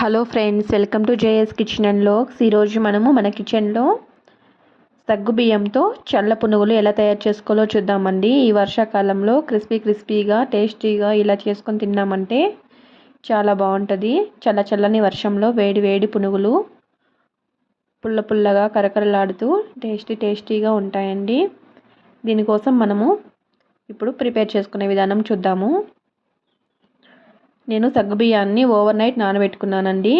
Hello friends welcome to JS kitchen and vlogs. ఈరోజు మనము మన కిచెన్లో సగ్గు బియ్యంతో చల్ల పునుగులు ఎలా తయారు చేసుకోవాలో చూద్దామండి. ఈ వర్షాకాలంలో క్రిస్పీ క్రిస్పీగా టేస్టీగా ఇలా చేసుకొని తిన్నామంటే చాలా బాగుంటుంది. చల్ల చల్లని వర్షంలో వేడి వేడి పునుగులు పుల్ల పుల్లగా కరకరలాడుతూ టేస్టీ టేస్టీగా ఉంటాయండి. దీనికోసం మనము ఇప్పుడు ప్రిపేర్ చేసుకునే విధానం చూద్దాము. నేను సగ్గుబియ్యాన్ని ఓవర్ నైట్ నానబెట్టుకున్నానండి.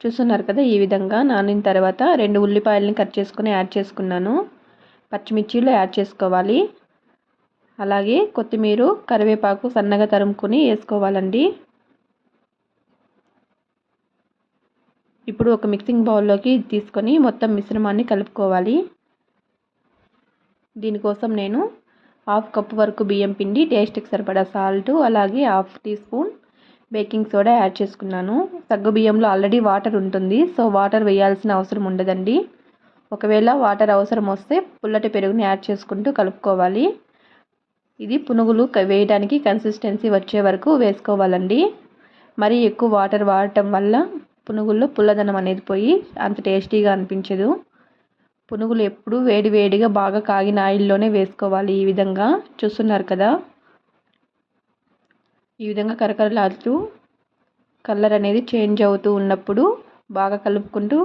చూస్తున్నారు కదా ఈ విధంగా నానిన తర్వాత రెండు ఉల్లిపాయలని కట్ చేసుకుని యాడ్ చేసుకున్నాను. పచ్చిమిర్చిలు యాడ్ చేసుకోవాలి. అలాగే కొత్తిమీర కరివేపాకు సన్నగా తరుముకుని వేసుకోవాలండి. ఇప్పుడు ఒక మిక్సింగ్ బౌల్లోకి తీసుకొని మొత్తం మిశ్రమాన్ని కలుపుకోవాలి. దీనికోసం నేను హాఫ్ కప్ వరకు బియ్యం పిండి టేస్ట్కి సరిపడా సాల్ట్ అలాగే half teaspoon baking soda add చేసుకున్నాను. సగ్గు బియ్యంలో ఆల్రెడీ వాటర్ ఉంటుంది సో వాటర్ వేయాల్సిన అవసరం ఉండదండి. ఒకవేళ వాటర్ అవసరం వస్తే పుల్లటి పెరుగుని యాడ్ చేసుకుంటూ కలుపుకోవాలి. ఇది పునుగులు వేయడానికి కన్సిస్టెన్సీ వచ్చే వరకు వేసుకోవాలండి. మరి ఎక్కువ వాటర్ వాడటం వల్ల పునుగుల్లో పుల్లదనం అనేది పోయి అంత టేస్టీగా అనిపించదు. పునుగులు ఎప్పుడు వేడివేడిగా బాగా కాగిన ఆయిల్లోనే వేసుకోవాలి. ఈ విధంగా చూస్తున్నారు కదా? ఈ విధంగా కరకరలాడుతూ కలర్ అనేది చేంజ్ అవుతూ ఉన్నప్పుడు బాగా కలుపుకుంటూ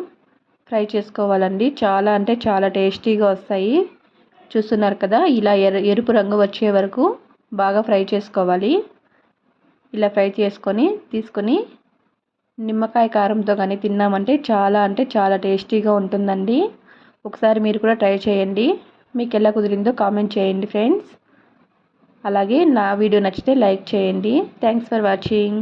ఫ్రై చేసుకోవాలండి. చాలా అంటే చాలా టేస్టీగా వస్తాయి. చూస్తున్నారు కదా? ఇలా ఎరు ఎరుపు రంగు వచ్చే వరకు బాగా ఫ్రై చేసుకోవాలి. ఇలా ఫ్రై చేసుకొని తీసుకొని నిమ్మకాయ కారంతో కానీ తిన్నామంటే చాలా అంటే చాలా టేస్టీగా ఉంటుందండి. ఒకసారి మీరు కూడా ట్రై చేయండి. మీకు ఎలా కుదిరిందో కామెంట్ చేయండి ఫ్రెండ్స్. అలాగే నా వీడియో నచ్చితే లైక్ చేయండి. Thanks for watching